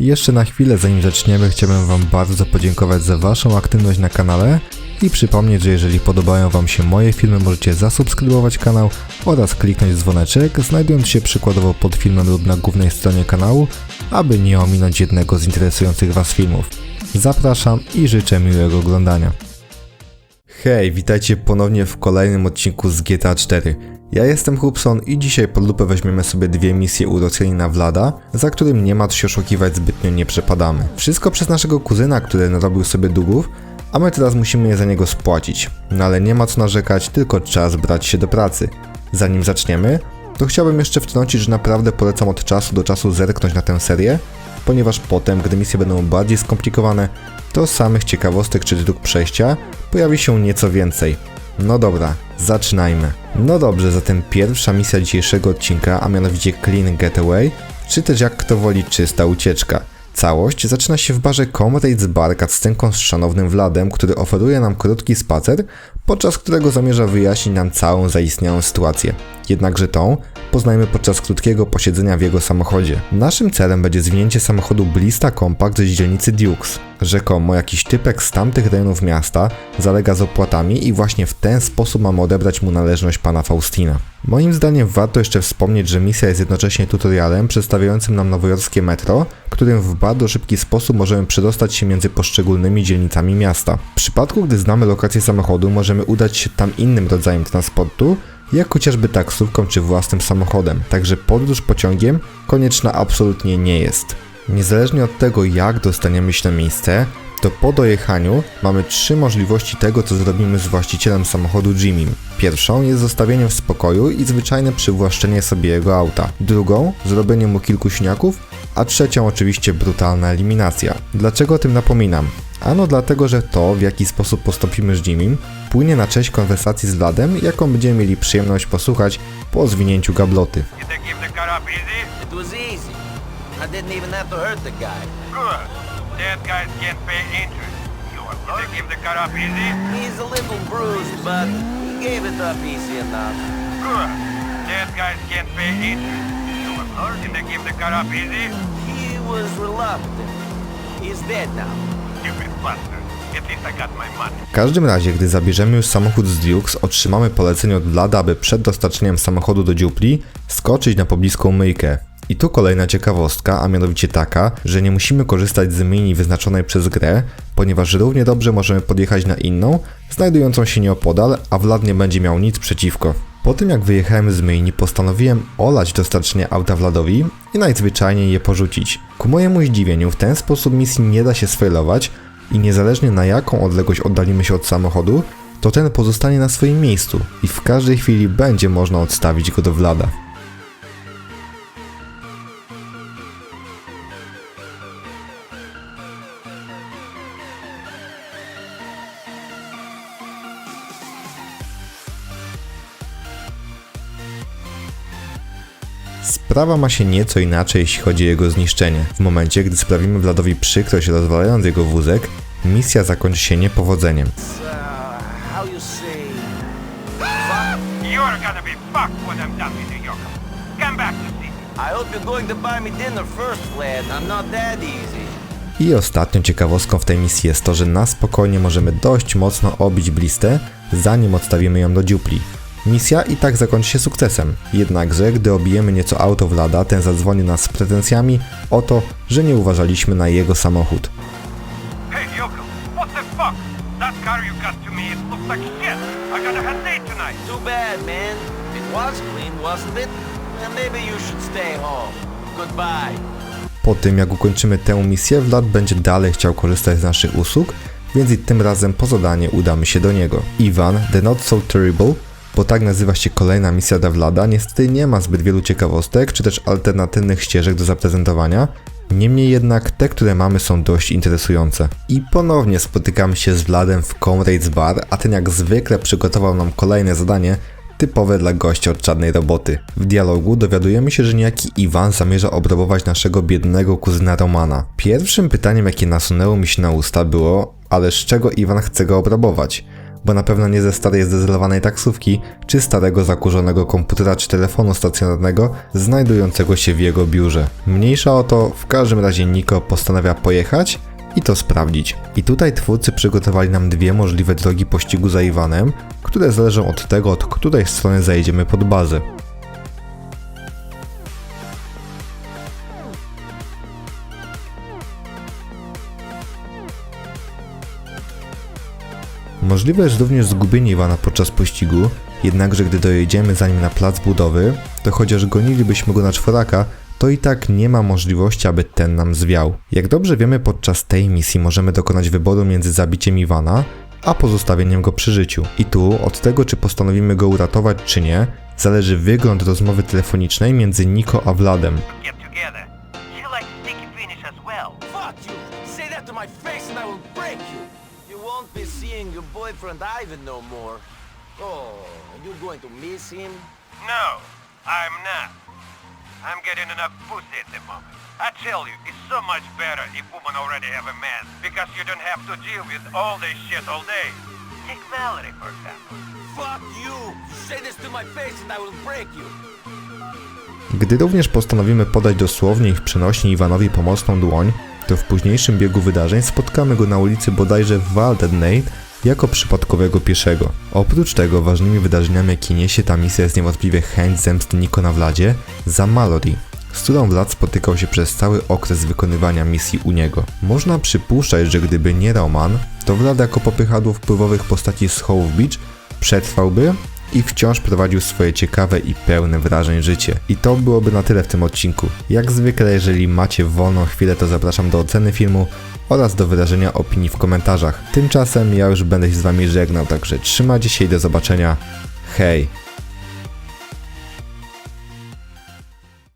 Jeszcze na chwilę, zanim zaczniemy, chciałbym Wam bardzo podziękować za Waszą aktywność na kanale i przypomnieć, że jeżeli podobają Wam się moje filmy, możecie zasubskrybować kanał oraz kliknąć dzwoneczek, znajdując się przykładowo pod filmem lub na głównej stronie kanału, aby nie ominąć jednego z interesujących Was filmów. Zapraszam i życzę miłego oglądania. Hej, witajcie ponownie w kolejnym odcinku z GTA 4. Ja jestem Hubson i dzisiaj pod lupę weźmiemy sobie dwie misje u Rosjanina Vlada, za którym nie ma co się oszukiwać, zbytnio nie przepadamy. Wszystko przez naszego kuzyna, który narobił sobie długów, a my teraz musimy je za niego spłacić. No ale nie ma co narzekać, tylko czas brać się do pracy. Zanim zaczniemy, to chciałbym jeszcze wtrącić, że naprawdę polecam od czasu do czasu zerknąć na tę serię, ponieważ potem, gdy misje będą bardziej skomplikowane, to samych ciekawostek czy dróg przejścia pojawi się nieco więcej. No dobra, zaczynajmy. No dobrze, zatem pierwsza misja dzisiejszego odcinka, a mianowicie Clean Getaway, czy też jak kto woli czysta ucieczka. Całość zaczyna się w barze Comrades Bar cutscenką z szanownym Wladem, który oferuje nam krótki spacer, podczas którego zamierza wyjaśnić nam całą zaistniałą sytuację. Jednakże tą poznajmy podczas krótkiego posiedzenia w jego samochodzie. Naszym celem będzie zwinięcie samochodu Blista Compact z dzielnicy Dukes. Rzekomo jakiś typek z tamtych rejonów miasta zalega z opłatami i właśnie w ten sposób mamy odebrać mu należność pana Faustina. Moim zdaniem warto jeszcze wspomnieć, że misja jest jednocześnie tutorialem przedstawiającym nam nowojorskie metro, którym w bardzo szybki sposób możemy przedostać się między poszczególnymi dzielnicami miasta. W przypadku, gdy znamy lokację samochodu, możemy udać się tam innym rodzajem transportu, jak chociażby taksówką czy własnym samochodem, także podróż pociągiem konieczna absolutnie nie jest. Niezależnie od tego jak dostaniemy się na miejsce, to po dojechaniu mamy trzy możliwości tego, co zrobimy z właścicielem samochodu Jimmym. Pierwszą jest zostawienie w spokoju i zwyczajne przywłaszczenie sobie jego auta. Drugą, zrobienie mu kilku śniaków, a trzecią oczywiście brutalna eliminacja. Dlaczego o tym napominam? Ano dlatego, że to, w jaki sposób postąpimy z Jimmym, płynie na cześć konwersacji z Vladem, jaką będziemy mieli przyjemność posłuchać po zwinięciu gabloty. You think to. Dead guys can't pay interest. You think give the cut up easy? He's a little bruised, but he gave it up easy enough. Good. Dead guys can't pay interest. You think give the cut up easy? He was reluctant. He's dead now. Stupid bastard. At least I got my money. W każdym razie, gdy zabierzemy już samochód z Dukes, otrzymamy polecenie od Vlada, aby przed dostarczeniem samochodu do dziupli skoczyć na pobliską myjkę. I tu kolejna ciekawostka, a mianowicie taka, że nie musimy korzystać z myjni wyznaczonej przez grę, ponieważ równie dobrze możemy podjechać na inną, znajdującą się nieopodal, a Vlad nie będzie miał nic przeciwko. Po tym jak wyjechałem z myjni, postanowiłem olać dostarczenie auta Vladowi i najzwyczajniej je porzucić. Ku mojemu zdziwieniu, w ten sposób misji nie da się sfailować i niezależnie na jaką odległość oddalimy się od samochodu, to ten pozostanie na swoim miejscu i w każdej chwili będzie można odstawić go do Vlada. Sprawa ma się nieco inaczej, jeśli chodzi o jego zniszczenie. W momencie, gdy sprawimy Vladowi przykrość rozwalając jego wózek, misja zakończy się niepowodzeniem. I ostatnią ciekawostką w tej misji jest to, że na spokojnie możemy dość mocno obić blistę, zanim odstawimy ją do dziupli. Misja i tak zakończy się sukcesem. Jednakże, gdy obijemy nieco auto Vlada, ten zadzwoni nas z pretensjami o to, że nie uważaliśmy na jego samochód. Hey, Yoko. What the fuck? That car you got to me, it looks like shit. I got a hot date tonight. Too bad, man. It was clean, wasn't it? Well, maybe you should stay home. Goodbye. Po tym jak ukończymy tę misję, Vlad będzie dalej chciał korzystać z naszych usług, więc i tym razem po zadanie udamy się do niego. Ivan, The Not So Terrible, bo tak nazywa się kolejna misja dla Vlada, niestety nie ma zbyt wielu ciekawostek, czy też alternatywnych ścieżek do zaprezentowania, Niemniej jednak te, które mamy są dość interesujące. I ponownie spotykamy się z Vladem w Comrades Bar, a ten jak zwykle przygotował nam kolejne zadanie, typowe dla gościa od czarnej roboty. W dialogu dowiadujemy się, że niejaki Iwan zamierza obrabować naszego biednego kuzyna Romana. Pierwszym pytaniem, jakie nasunęło mi się na usta było, ale z czego Iwan chce go obrabować? Bo na pewno nie ze starej zdezolowanej taksówki, czy starego zakurzonego komputera czy telefonu stacjonarnego znajdującego się w jego biurze. Mniejsza o to, w każdym razie Niko postanawia pojechać i to sprawdzić. I tutaj twórcy przygotowali nam dwie możliwe drogi pościgu za Iwanem, które zależą od tego, od której strony zajedziemy pod bazę. Możliwe jest również zgubienie Iwana podczas pościgu, jednakże gdy dojedziemy za nim na plac budowy, to chociaż gonilibyśmy go na czworaka, to i tak nie ma możliwości, aby ten nam zwiał. Jak dobrze wiemy, podczas tej misji możemy dokonać wyboru między zabiciem Iwana, a pozostawieniem go przy życiu. I tu, od tego czy postanowimy go uratować czy nie, zależy wygląd rozmowy telefonicznej między Niko a Wladem. Get together. Boyfriend Ivan no more. Oh, you going to miss him? No, I'm not. I'm getting enough pussy at the moment. I tell you, it's so much better if women already have a man, because you don't have to deal with all this shit all day. Take Valerie, for example. Fuck you! Say this to my face and I will break you! Gdy również postanowimy podać dosłownie i w przenośni Iwanowi pomocną dłoń, to w późniejszym biegu wydarzeń spotkamy go na ulicy bodajże w Waldenate jako przypadkowego pieszego. Oprócz tego ważnymi wydarzeniami jakie niesie ta misja jest niewątpliwie chęć zemsty Niko na Vladzie za Mallory, z którą Vlad spotykał się przez cały okres wykonywania misji u niego. Można przypuszczać, że gdyby nie Roman, to Vlad jako popychadło wpływowych postaci z Hope Beach przetrwałby i wciąż prowadził swoje ciekawe i pełne wrażeń życie. I to byłoby na tyle w tym odcinku. Jak zwykle, jeżeli macie wolną chwilę, to zapraszam do oceny filmu oraz do wyrażenia opinii w komentarzach. Tymczasem ja już będę się z wami żegnał, także trzymajcie się i do zobaczenia. Hej!